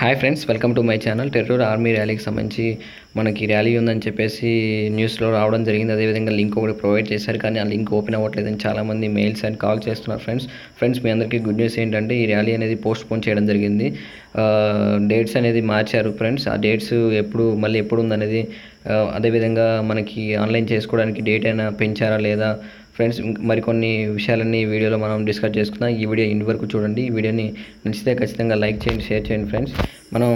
Hi friends welcome to my channel territorial army ర్యాలీకి సంబంధించి మనకి ర్యాలీ ఉందని చెప్పేసి న్యూస్లో రావడం జరిగింది. అదేవిధంగా లింక్ ఒకటి ప్రొవైడ్ చేశారు కానీ ఆ లింక్ ఓపెన్ అవ్వట్లేదని చాలామంది మెయిల్స్ అండ్ కాల్ చేస్తున్నారు ఫ్రెండ్స్ ఫ్రెండ్స్ మీ అందరికీ గుడ్ న్యూస్ ఏంటంటే ఈ ర్యాలీ అనేది పోస్ట్ పోన్ చేయడం జరిగింది. డేట్స్ అనేది మార్చారు ఫ్రెండ్స్ ఆ డేట్స్ ఎప్పుడు మళ్ళీ ఎప్పుడు ఉందనేది అదేవిధంగా మనకి ఆన్లైన్ చేసుకోవడానికి డేట్ అయినా పెంచారా లేదా? ఫ్రెండ్స్ మరికొన్ని విషయాలన్నీ వీడియోలో మనం డిస్కస్ చేసుకుందాం. ఈ వీడియో ఇంటి వరకు చూడండి. ఈ వీడియోని నచ్చితే ఖచ్చితంగా లైక్ చేయండి షేర్ చేయండి ఫ్రెండ్స్ మనం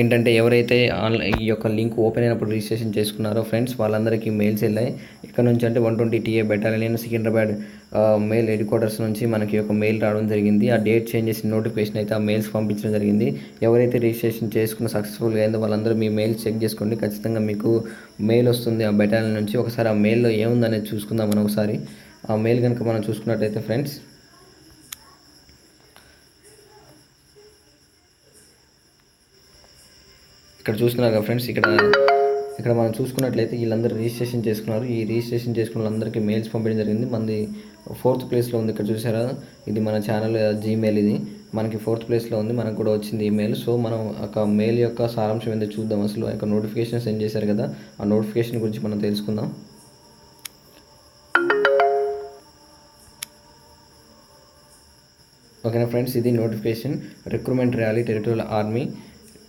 ఏంటంటే ఎవరైతే ఆన్లైన్ ఈ యొక్క లింక్ ఓపెన్ అయినప్పుడు రిజిస్ట్రేషన్ చేసుకున్నారో ఫ్రెండ్స్ వాళ్ళందరికీ మెయిల్స్ వెళ్ళాయి. ఇక్కడ నుంచి అంటే one twenty TA battalion Secunderabad mail head quarters నుంచి మనకి ఒక మెయిల్ రావడం జరిగింది. ఆ డేట్ చేంజ్ చేసిన నోటిఫికేషన్ అయితే ఆ మెయిల్స్ పంపించడం జరిగింది. ఎవరైతే రిజిస్ట్రేషన్ చేసుకున్న సక్సెస్ఫుల్గా అయిందో వాళ్ళందరూ మీ మెయిల్స్ చెక్ చేసుకోండి. ఖచ్చితంగా మీకు మెయిల్ వస్తుంది ఆ బెటాలియన్ నుంచి. ఒకసారి ఆ మెయిల్లో ఏముందనేది చూసుకుందాం మనం ఒకసారి. ఆ మెయిల్ కనుక మనం చూసుకున్నట్టయితే ఫ్రెండ్స్ ఇక్కడ చూస్తున్నారు కదా ఫ్రెండ్స్ ఇక్కడ ఇక్కడ మనం చూసుకున్నట్లయితే వీళ్ళందరూ రిజిస్ట్రేషన్ చేసుకున్నారు. ఈ రిజిస్ట్రేషన్ చేసుకున్న వాళ్ళందరికీ మెయిల్స్ పంపించడం జరిగింది. మనది ఫోర్త్ ప్లేస్లో ఉంది ఇక్కడ చూసారా? ఇది మన ఛానల్ జీమెయిల్ ఇది. మనకి ఫోర్త్ ప్లేస్లో ఉంది. మనకు కూడా వచ్చింది ఈమెయిల్ సో మనం ఒక మెయిల్ యొక్క సారాంశం ఏందో చూద్దాం. అసలు ఆ యొక్క నోటిఫికేషన్ సెండ్ చేశారు కదా. ఆ నోటిఫికేషన్ గురించి మనం తెలుసుకుందాం. ఓకేనా ఫ్రెండ్స్? ఇది notification recruitment rally territorial army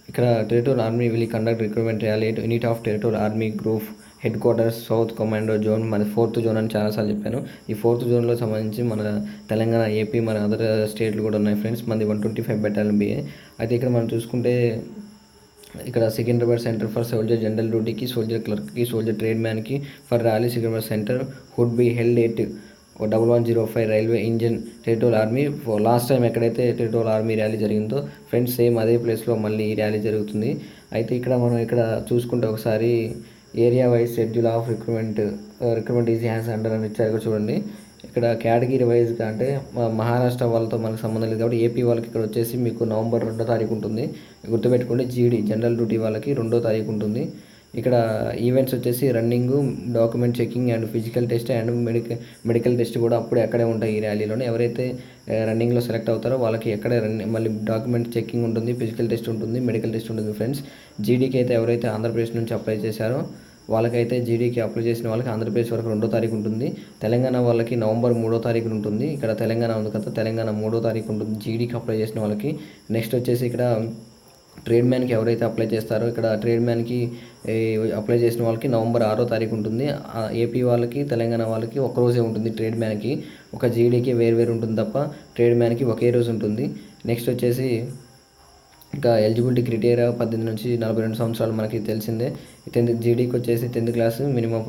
ఇక్కడ territorial army will conduct recruitment rally unit of territorial army group head quarters south commando zone మన ఫోర్త్ జోన్ అని చాలాసార్లు చెప్పాను. ఈ ఫోర్త్ జోన్లో సంబంధించి మన తెలంగాణ ఏపీ మన అదర్ స్టేట్లు కూడా ఉన్నాయి ఫ్రెండ్స్ మనది one twenty five battalion B A ఇక్కడ మనం చూసుకుంటే ఇక్కడ Secunderabad centre for soldier general డ్యూటీకి సోల్జర్ క్లర్క్కి soldier trade మ్యాన్కి for rally Secunderabad centre would be held at double one zero five railway engine territorial army last time ఎక్కడైతే territorial army rally జరిగిందో friends same అదే ప్లేస్లో మళ్ళీ ఈ rally జరుగుతుంది. అయితే ఇక్కడ మనం ఇక్కడ చూసుకుంటే ఒకసారి area wise schedule of recruitment recruitment easy hands under అని ఇచ్చారు ఇక్కడ చూడండి. ఇక్కడ కేటగిరీ వైజ్గా అంటే మహారాష్ట్ర వాళ్ళతో మనకు సంబంధం లేదు కాబట్టి ఏపీ వాళ్ళకి ఇక్కడ వచ్చేసి మీకు నవంబర్ రెండో తారీఖు ఉంటుంది. గుర్తుపెట్టుకోండి జీడీ జనరల్ డ్యూటీ వాళ్ళకి రెండో తారీఖు ఉంటుంది. ఇక్కడ ఈవెంట్స్ వచ్చేసి running document checking and physical test and medical medical test కూడా అప్పుడే అక్కడే ఉంటాయి ఈ ర్యాలీలోనే ఎవరైతే రన్నింగ్లో సెలెక్ట్ అవుతారో వాళ్ళకి ఎక్కడే రన్ మళ్ళీ డాక్యుమెంట్ చెకింగ్ ఉంటుంది ఫిజికల్ టెస్ట్ ఉంటుంది మెడికల్ టెస్ట్ ఉంటుంది ఫ్రెండ్స్ జీడీకి అయితే ఎవరైతే ఆంధ్రప్రదేశ్ నుంచి అప్లై చేశారో వాళ్ళకైతే జీడీకి అప్లై చేసిన వాళ్ళకి ఆంధ్రప్రదేశ్ వరకు రెండో తారీఖు ఉంటుంది. తెలంగాణ వాళ్ళకి నవంబర్ మూడో తారీఖు ఉంటుంది. ఇక్కడ తెలంగాణ ఉంది కదా తెలంగాణ మూడో తారీఖు ఉంటుంది జీడీకి అప్లై చేసిన వాళ్ళకి. నెక్స్ట్ వచ్చేసి ఇక్కడ ట్రేడ్ మ్యాన్కి ఎవరైతే అప్లై చేస్తారో ఇక్కడ ట్రేడ్ మ్యాన్కి అప్లై చేసిన వాళ్ళకి నవంబర్ ఆరో తారీఖు ఉంటుంది. ఏపీ వాళ్ళకి తెలంగాణ వాళ్ళకి ఒక రోజే ఉంటుంది ట్రేడ్ మ్యాన్కి. ఒక జీడీకి వేరు వేరు ఉంటుంది తప్ప ట్రేడ్ మ్యాన్కి ఒకే రోజు ఉంటుంది. నెక్స్ట్ వచ్చేసి ఇంకా ఎలిజిబిలిటీ క్రిటీరియా పద్దెనిమిది నుంచి నలభై రెండు సంవత్సరాలు మనకి తెలిసిందే. టెన్త్ జీడీకి వచ్చేసి tenth class minimum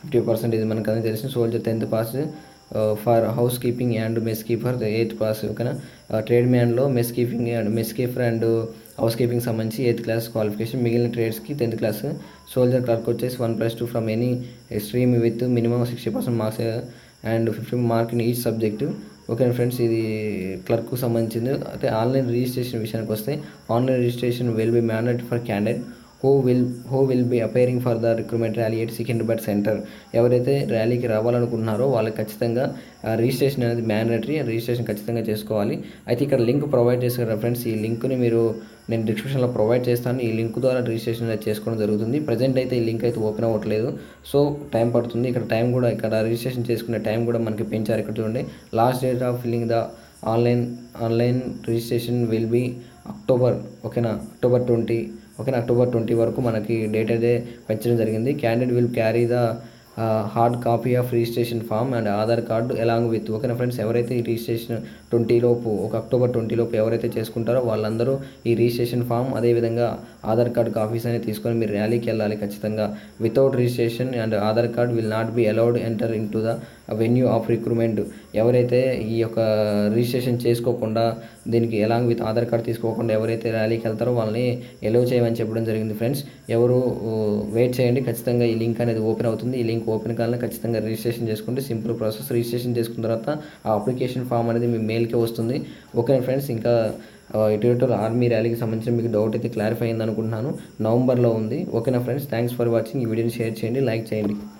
fifty percentage మనకు అనేది తెలిసింది. Soldier tenth pass for house keeping and mess keeper eighth pass ఓకేనా? Trade మ్యాన్లో mess keeping and mess keeper and house keeping సంబంధించి ఎయిత్ క్లాస్ క్వాలిఫికేషన్ మిగిలిన ట్రేడ్స్కి టెన్త్ క్లాస్ సోల్జర్ క్లర్క్ వచ్చేసి one plus two from any stream with minimum sixty percent marks and fifty mark in each subject okay friends ఇది క్లర్క్కు సంబంధించింది. అయితే online registration విషయానికి వస్తే online registration will be mandate for candidate who will who will be appearing for the recruitment rally at Secunderabad centre ఎవరైతే ర్యాలీకి రావాలనుకుంటున్నారో వాళ్ళకి ఖచ్చితంగా రిజిస్ట్రేషన్ అనేది మ్యాండేటరీ రిజిస్ట్రేషన్ ఖచ్చితంగా చేసుకోవాలి. అయితే ఇక్కడ లింక్ ప్రొవైడ్ చేశారు ఫ్రెండ్స్ ఈ లింక్ని మీరు నేను డిస్క్రిప్షన్లో ప్రొవైడ్ చేస్తాను. ఈ లింక్ ద్వారా రిజిస్ట్రేషన్ అనేది చేసుకోవడం జరుగుతుంది. ప్రజెంట్ అయితే ఈ లింక్ అయితే ఓపెన్ అవ్వట్లేదు. సో టైం పడుతుంది. ఇక్కడ టైం కూడా ఇక్కడ రిజిస్ట్రేషన్ చేసుకునే టైం కూడా మనకి పెంచారు ఇక్కడ చూడండి. Last date of filling the online online registration will be October ఓకేనా అక్టోబర్ ట్వంటీ ఓకేనా అక్టోబర్ ట్వంటీ వరకు మనకి డేట్ అయితే పెంచడం జరిగింది. Candidate will carry the hard copy of registration form and Aadhaar card along with ఓకేనా ఫ్రెండ్స్ ఎవరైతే ఈ రిజిస్ట్రేషన్ ట్వంటీ లోపు ఒక అక్టోబర్ ట్వంటీ లోపు ఎవరైతే చేసుకుంటారో వాళ్ళందరూ ఈ రిజిస్ట్రేషన్ ఫామ్ అదేవిధంగా ఆధార్ కార్డు కాపీస్ అనేది తీసుకొని మీరు ర్యాలీకి వెళ్ళాలి ఖచ్చితంగా. Without registration and Aadhaar card will not be allowed enter into the venue of recruitment ఎవరైతే ఈ యొక్క రిజిస్ట్రేషన్ చేసుకోకుండా దీనికి ఎలాంగ్ విత్ ఆధార్ కార్డ్ తీసుకోకుండా ఎవరైతే ర్యాలీకి వెళ్తారో వాళ్ళని ఎలో చేయమని చెప్పడం జరిగింది ఫ్రెండ్స్ ఎవరు వెయిట్ చేయండి. ఖచ్చితంగా ఈ లింక్ అనేది ఓపెన్ అవుతుంది. ఈ లింక్ ఓపెన్ కాలనే ఖచ్చితంగా రిజిస్ట్రేషన్ చేసుకుంటే సింపుల్ ప్రాసెస్ రిజిస్ట్రేషన్ చేసుకున్న తర్వాత ఆ అప్లికేషన్ ఫామ్ అనేది మీ మెయిల్కే వస్తుంది. ఓకే ఫ్రెండ్స్ ఇంకా ఇటు ఆర్మీ ర్యాలీకి సంబంధించిన మీకు డౌట్ అయితే క్లారిఫై అయింది అనుకుంటున్నాను నవంబర్లో ఉంది. ఓకేనా ఫ్రెండ్స్ థ్యాంక్స్ ఫర్ వాచింగ్ ఈ వీడియోని షేర్ చేయండి లైక్ చేయండి.